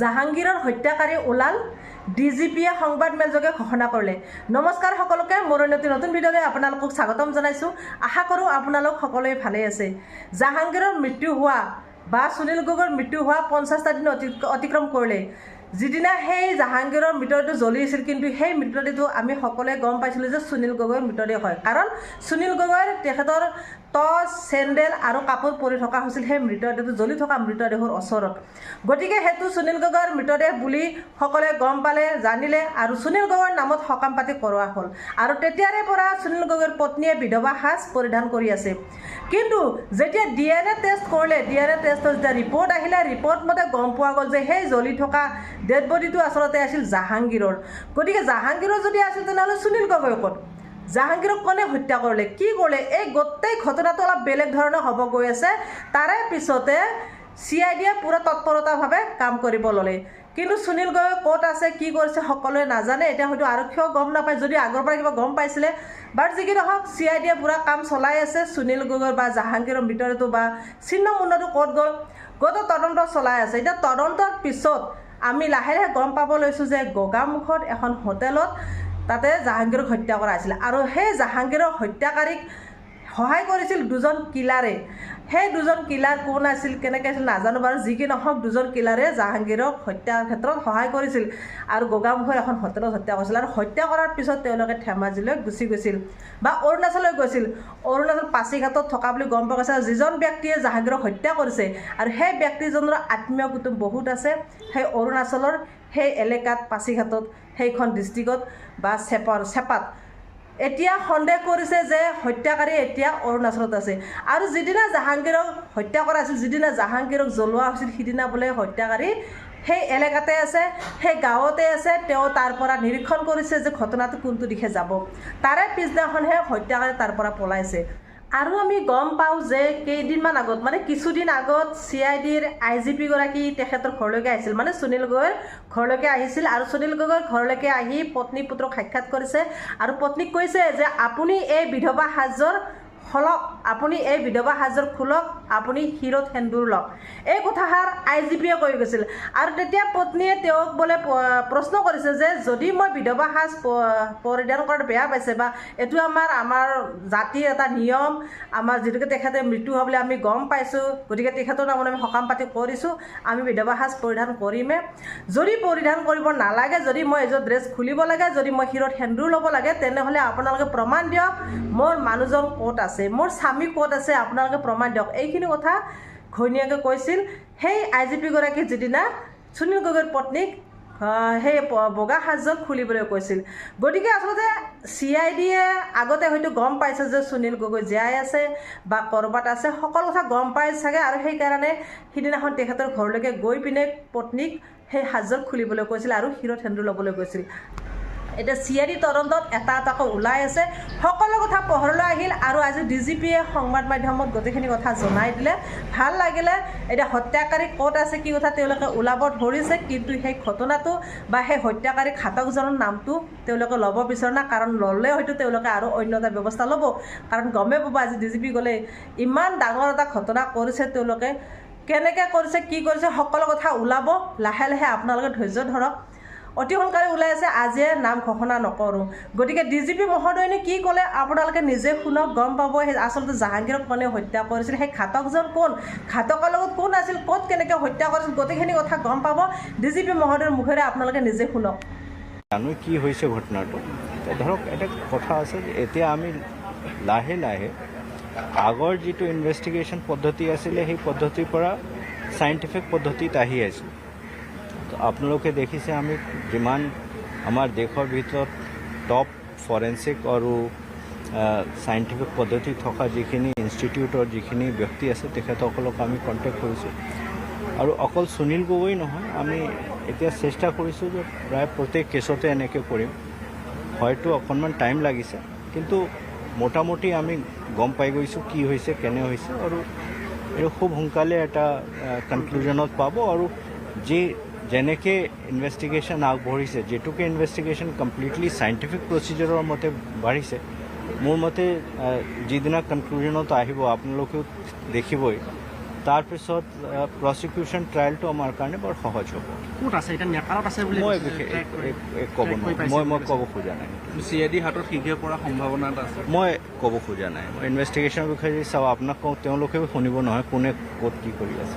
জাহাংগীৰৰ হত্যাকাৰী ওলাল D G পিয়ে সংবাদমেলযোগে ঘোষণা কৰিলে। নমস্কাৰ সকলোকে মোৰ অন্যটি নতুন ভিডিঅ'লৈ আপোনালোকক স্বাগতম জনাইছোঁ। আশা কৰোঁ আপোনালোক সকলোৱে ভালেই আছে। জাহাংগীৰৰ মৃত্যু হোৱা বা সুনীল গগৈৰ মৃত্যু হোৱা পঞ্চাছটা দিন অতি অতিক্ৰম কৰিলে। যিদিনা সেই জাহাংগীৰৰ মৃতদেহটো জ্বলি আছিল কিন্তু সেই মৃতদেহটো আমি সকলোৱে গম পাইছিলোঁ যে সুনীল গগৈৰ মৃতদেহ হয়। কাৰণ সুনীল গগৈৰ তেখেতৰ টৰ্চ চেণ্ডেল আৰু কাপোৰ পৰি থকা হৈছিল সেই মৃতদেহটো জ্বলি থকা মৃতদেহৰ ওচৰত। গতিকে সেইটো সুনীল গগৈৰ মৃতদেহ বুলি সকলোৱে গম পালে জানিলে আৰু সুনীল গগৈৰ নামত সকাম পাতি কৰোৱা হ'ল। আৰু তেতিয়াৰে পৰা সুনীল গগৈৰ পত্নীয়ে বিধৱা সাজ পৰিধান কৰি আছে। কিন্তু যেতিয়া ডি এন এ টেষ্ট কৰিলে ডি এন এ টেষ্টৰ যেতিয়া ৰিপৰ্ট আহিলে ৰিপৰ্ট মতে গম পোৱা গ'ল যে সেই জ্বলি থকা ডেড বডিটো আচলতে আছিল জাহাংগীৰৰ। গতিকে জাহাংগীৰৰ যদি আছিল তেনেহ'লে সুনীল গগৈ ক'ত? জাহাংগীৰক কোনে হত্যা কৰিলে। কি কৰিলে? এই গোটেই ঘটনাটো অলপ বেলেগ ধৰণৰ হ'ব গৈ আছে। তাৰে পিছতে চি আই ডিয়ে পূৰা তৎপৰতাভাৱে কাম কৰিব ল'লে। কিন্তু সুনীল গগৈ ক'ত আছে কি কৰিছে সকলোৱে নাজানে। এতিয়া হয়তো আৰক্ষীয়েও গম নাপায়। যদি আগৰ পৰা কিবা গম পাইছিলে। বাট যি কি নহওক চি আই ডিয়ে পূৰা কাম চলাই আছে। সুনীল গগৈ বা জাহাংগীৰৰ মৃতদেহটো বা চিহ্ন মুণ্ডটো ক'ত গ'ল? গোটেই তদন্ত চলাই আছে। এতিয়া তদন্তৰ পিছত আমি লাহে লাহে গম পাব লৈছোঁ যে গগামুখত এখন হোটেলত তাতে জাহাংগীৰক হত্যা কৰা হৈছিলে। আৰু সেই জাহাংগীৰৰ হত্যাকাৰীক সহায় কৰিছিল দুজন কিলাৰে। সেই দুজন কিলাৰ কোন আছিল কেনেকৈ আছিল নাজানো বাৰু। যি কি নহওক দুজন কিলাৰে জাহাংগীৰক হত্যাৰ ক্ষেত্ৰত সহায় কৰিছিল আৰু গগামুখৰ এখন হোটেলত হত্যা কৰিছিল আৰু হত্যা কৰাৰ পিছত তেওঁলোকে ধেমাজিলৈ গুচি গৈছিল বা অৰুণাচললৈ গৈছিল। অৰুণাচল পাছিঘাটত থকা বুলি গম পোৱা গৈছে আৰু যিজন ব্যক্তিয়ে জাহাংগীৰক হত্যা কৰিছে আৰু সেই ব্যক্তিজনৰ আত্মীয় কুটুম বহুত আছে। সেই অৰুণাচলৰ সেই এলেকাত পাছিঘাটত সেইখন ডিষ্ট্ৰিক্টত বা চেপাৰ চেপাত এতিয়া সন্দেহ কৰিছে যে হত্যাকাৰী এতিয়া অৰুণাচলত আছে। আৰু যিদিনা জাহাংগীৰক হত্যা কৰা হৈছিল যিদিনা জাহাংগীৰক জ্বলোৱা হৈছিল সিদিনা বোলে হত্যাকাৰী সেই এলেকাতে আছে সেই গাঁৱতে আছে তেওঁ তাৰ পৰা নিৰীক্ষণ কৰিছে যে ঘটনাটো কোনটো দিশে যাব। তাৰে পিছদিনাখনহে হত্যাকাৰী তাৰ পৰা পলাইছে। আৰু আমি গম পাওঁ যে কেইদিনমান আগত মানে কিছুদিন আগত চি আই ডিৰ আই জি পিগৰাকী তেখেতৰ ঘৰলৈকে আহিছিল। মানে সুনীল গগৈৰ ঘৰলৈকে আহিছিল আৰু সুনীল গগৈৰ ঘৰলৈকে আহি পত্নী পুত্ৰক সাক্ষাৎ কৰিছে আৰু পত্নীক কৈছে যে আপুনি এই বিধৱা সাজৰ খলক আপুনি এই বিধৱা সাজৰ খোলক আপুনি শিৰত সেন্দুৰ লওক। এই কথাষাৰ আই জি পিয়ে কৈ গৈছিল। আৰু তেতিয়া পত্নীয়ে তেওঁক বোলে প্ৰশ্ন কৰিছে যে যদি মই বিধৱা সাজ পৰিধান কৰাত বেয়া পাইছে বা এইটো আমাৰ আমাৰ জাতিৰ এটা নিয়ম আমাৰ যিটোকে তেখেতে মৃত্যু হোৱা বুলি আমি গম পাইছোঁ গতিকে তেখেতৰ নামত আমি সকাম পাতি কৰিছোঁ আমি বিধৱা সাজ পৰিধান কৰিমে। যদি পৰিধান কৰিব নালাগে যদি মই এযোৰ ড্ৰেছ খুলিব লাগে যদি মই শিৰত সেন্দুৰ ল'ব লাগে তেনেহ'লে আপোনালোকে প্ৰমাণ দিয়ক মোৰ মানুহজন ক'ত আছে মোৰ স্বামী ক'ত আছে আপোনালোকে প্ৰমাণ দিয়ক। এইখিনি কথা ঘৈণীয়েকে কৈছিল। সেই আই জি পিগৰাকী যিদিনা সুনীল গগৈৰ পত্নীক সেই বগা সাজযোৰ খুলিবলৈ কৈছিল। গতিকে আচলতে চি আই ডিয়ে আগতে হয়তো গম পাইছে যে সুনীল গগৈ জীয়াই আছে বা ক'ৰবাত আছে সকলো কথা গম পাই চাগে আৰু সেইকাৰণে সিদিনাখন তেখেতৰ ঘৰলৈকে গৈ পিনে পত্নীক সেই সাজযোৰ খুলিবলৈ কৈছিল আৰু শিৰত সেন্দুৰ ল'বলৈ কৈছিল। এতিয়া চি আই ডি তদন্তত এটা এটাকৈ ওলাই আছে। সকলো কথা পোহৰলৈ আহিল আৰু আজি ডি জি পিয়ে সংবাদ মাধ্যমত গোটেইখিনি কথা জনাই দিলে। ভাল লাগিলে। এতিয়া হত্যাকাৰী ক'ত আছে কি কথা তেওঁলোকে ওলাব ধৰিছে কিন্তু সেই ঘটনাটো বা সেই হত্যাকাৰী ঘাতকজনৰ নামটো তেওঁলোকে ল'ব বিচৰা নাই। কাৰণ ল'লে হয়তো তেওঁলোকে আৰু অন্য এটা ব্যৱস্থা ল'ব। কাৰণ গমেই পাব আজি ডি জি পি গ'লে ইমান ডাঙৰ এটা ঘটনা কৰিছে তেওঁলোকে। কেনেকৈ কৰিছে কি কৰিছে সকলো কথা ওলাব। লাহে লাহে আপোনালোকে ধৈৰ্য ধৰক। অতি সোনকালে ওলাই আছে, আজিয়ে নাম ঘোষণা নকৰোঁ। গতিকে ডি জি পি মহোদয়নে কি ক'লে আপোনালোকে নিজে শুনক, গম পাব সেই আচলতে জাহাংগীৰক কোনে হত্যা কৰিছিল, সেই ঘাতকজন কোন? ঘাতকৰ লগত কোন আছিল, ক'ত কেনেকৈ হত্যা কৰিছিল, গোটেইখিনি কথা গম পাব ডি জি পি মহোদয়ৰ মুখেৰে আপোনালোকে নিজে শুনক। জানো কি হৈছে ঘটনাটো। ধৰক, এটা কথা আছে যে এতিয়া আমি লাহে লাহে আগৰ যিটো ইনভেষ্টিগেশ্যন পদ্ধতি আছিলে, সেই পদ্ধতিৰ পৰা চাইণ্টিফিক পদ্ধতিত আহি আছোঁ। তো আপোনালোকে দেখিছে আমি যিমান আমাৰ দেশৰ ভিতৰত টপ ফৰেঞ্চিক আৰু চাইণ্টিফিক পদ্ধতি থকা যিখিনি ইনষ্টিটিউটৰ যিখিনি ব্যক্তি আছে, তেখেতসকলক আমি কণ্টেক্ট কৰিছোঁ। আৰু অকল সুনীল গগৈ নহয়, আমি এতিয়া চেষ্টা কৰিছোঁ যে প্ৰায় প্ৰত্যেক কেছতে এনেকৈ কৰিম। হয়তো অকণমান টাইম লাগিছে, কিন্তু মোটামুটি আমি গম পাই গৈছোঁ কি হৈছে, কেনে হৈছে। আৰু এইটো খুব সোনকালে এটা কনক্লুজনত পাব। আৰু যি যেনেকৈ ইনভেষ্টিগেশ্যন আগবাঢ়িছে যিটোকে ইনভেষ্টিগেশ্যন কমপ্লিটলি চাইণ্টিফিক প্ৰচিজাৰৰ মতে বাঢ়িছে মোৰ মতে যিদিনা কনক্লুজনত আহিব আপোনালোকেও দেখিবই তাৰপিছত প্ৰচিকিউশ্যন ট্ৰায়েলটো আমাৰ কাৰণে বৰ সহজ হ'ব। ক'ত আছে? এতিয়া নেপালত আছে বুলি মই ক'ব মই মই ক'ব খোজা নাই। চি আই ডি হাতত শীঘ্ৰে পৰা সম্ভাৱনা এটা আছে। মই ক'ব খোজা নাই। ইনভেষ্টিগেশ্যনৰ বিষয়ে যদি চাওঁ আপোনাক কওঁ তেওঁলোকেও শুনিব নহয় কোনে ক'ত কি কৰি আছে।